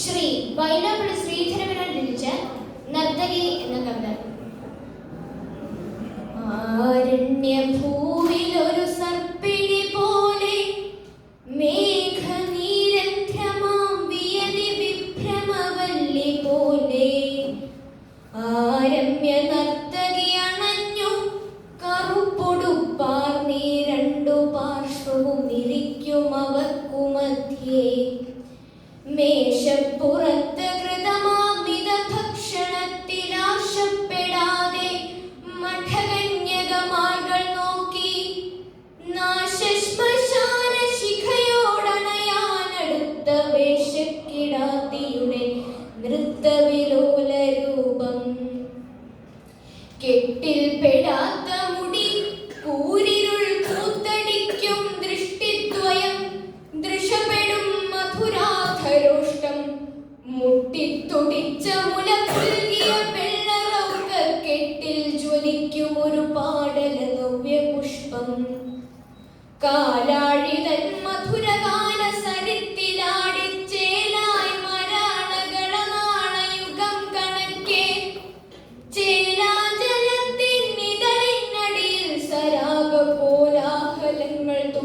ശ്രീ വൈലോപ്പിള്ളി ശ്രീധരമേനോൻ രചിച്ച നർത്തകി എന്ന കവിത. ആരണ്യഭൂവിലൊരു സർപ്പിണി പോലെ മേഘനീരന്ധ്രമാം വിയതി വിഭ്രമവല്ലി പോലെ ആരമ്യ പെടാത്ത മുടി കൂരിരുൾ കൂത്തടിക്കും ദൃഷ്ടിദ്വയം. ദൃശപ്പെടും മധുരാധരോഷ്ടം മുട്ടിത്തുടിച്ച മുല പുൽകിയ വെള്ളറൗക കെട്ടിൽ ജ്വലിക്കും ഒരു പാടല നവ്യപുഷ്പം. കാലാഴിതൻ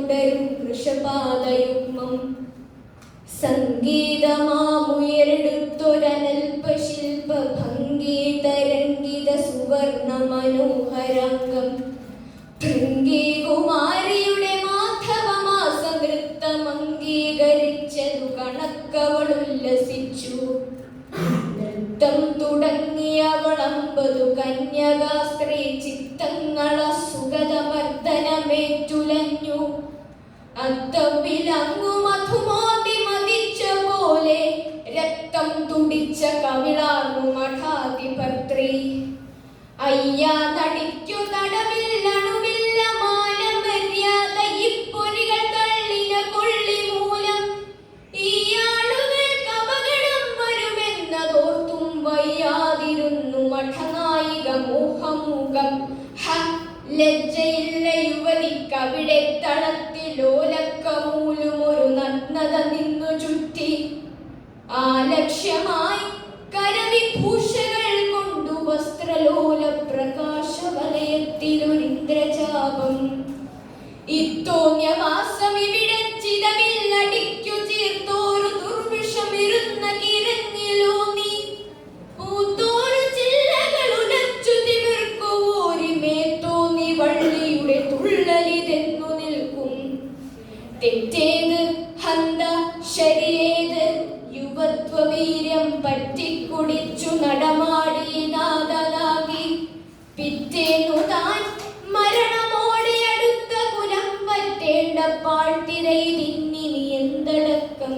തുടരും വൃഷപാതയുഗ്മം സംഗീതമാമുയരെടുത്തൊരനൽപ ശില്പ ഭംഗീതരംഗിത സുവർണ മനോഹരാംഗം ഭൃംഗീകുമാരിയുടെ മാധവമാസം നൃത്തം അംഗീകരിച്ചതു കണക്കവളുല്ലസിച്ചു നൃത്തം തുടങ്ങിയവളമ്പതു കന്യകാസ്ത്രീ ചിത്തങ്ങള സുഗതമർദ്ദനമേറ്റുലഞ്ഞു അത്തവിലങ്ങു മധുമോതി മതിച്ച പോലെ രക്തം തുടിച്ച കവിളാർന്നു മഠാധിപത്രി. അയ്യാ നടിക്കു തടവിൽ അണുവില്ല മാനം മര്യാദ ഇപ്പൊരികൾ തള്ളിന കൊള്ളി മൂലം. ഈ ആളുകൾക്ക് അപകടം വരുമെന്നതോർത്തും വയ്യാതിരുന്നു മഠനായിക മോഹമുഖം. ലജ്ജയില്ല യുവതിക്കവിടെ തളത്തിലോല നിന്നു ചുറ്റി ആ ലക്ഷ്യമായി യുവത്വവീര്യം പറ്റിക്കുടിച്ചു നടമാടി നാദലാകി പിറ്റേന്നു താൻ മരണമോടെ കുലം പറ്റേണ്ട പാഴ്ത്തിരയിലിന്നിനി എന്തടക്കം?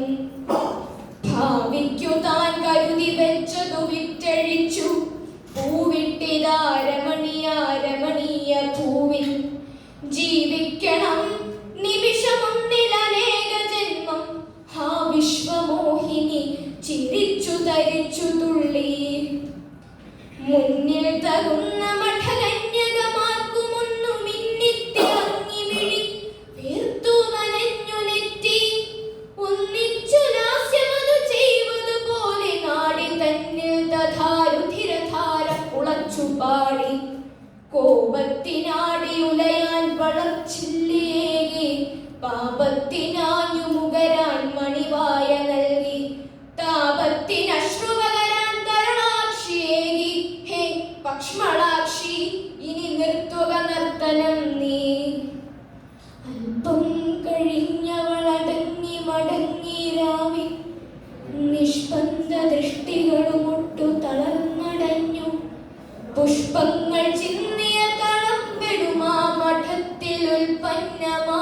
ഭാവിക്കു താൻ കരുതി വെച്ചതു വിറ്റഴിച്ചു. പൂവിട്ടിതാരമണിയാരമണീയ പാടി കോപത്തിനാടി ഉലയാൻ വളർച്ചില്ലേകി പാപത്തിനാഞ്ഞു മുകരാൻ മണിവായ നൽകി താപത്തിനശ്രുപകരാൻ തരണാക്ഷിയേകി. ഹേ പക്ഷ്മളാക്ഷി ഇനി നിർത്തുക നർത്തനം നീ. അല്പം കഴിഞ്ഞവളടങ്ങി മടങ്ങി രാവി നിഷ്പന്ദ ദൃഷ്ടികളുമൊട്ടു തളർന്നടഞ്ഞു പുഷ്പങ്ങൾ ചിന്തിയ കളം വിടുമാ മഠത്തിൽ ഉൽപ്പന്നമാ.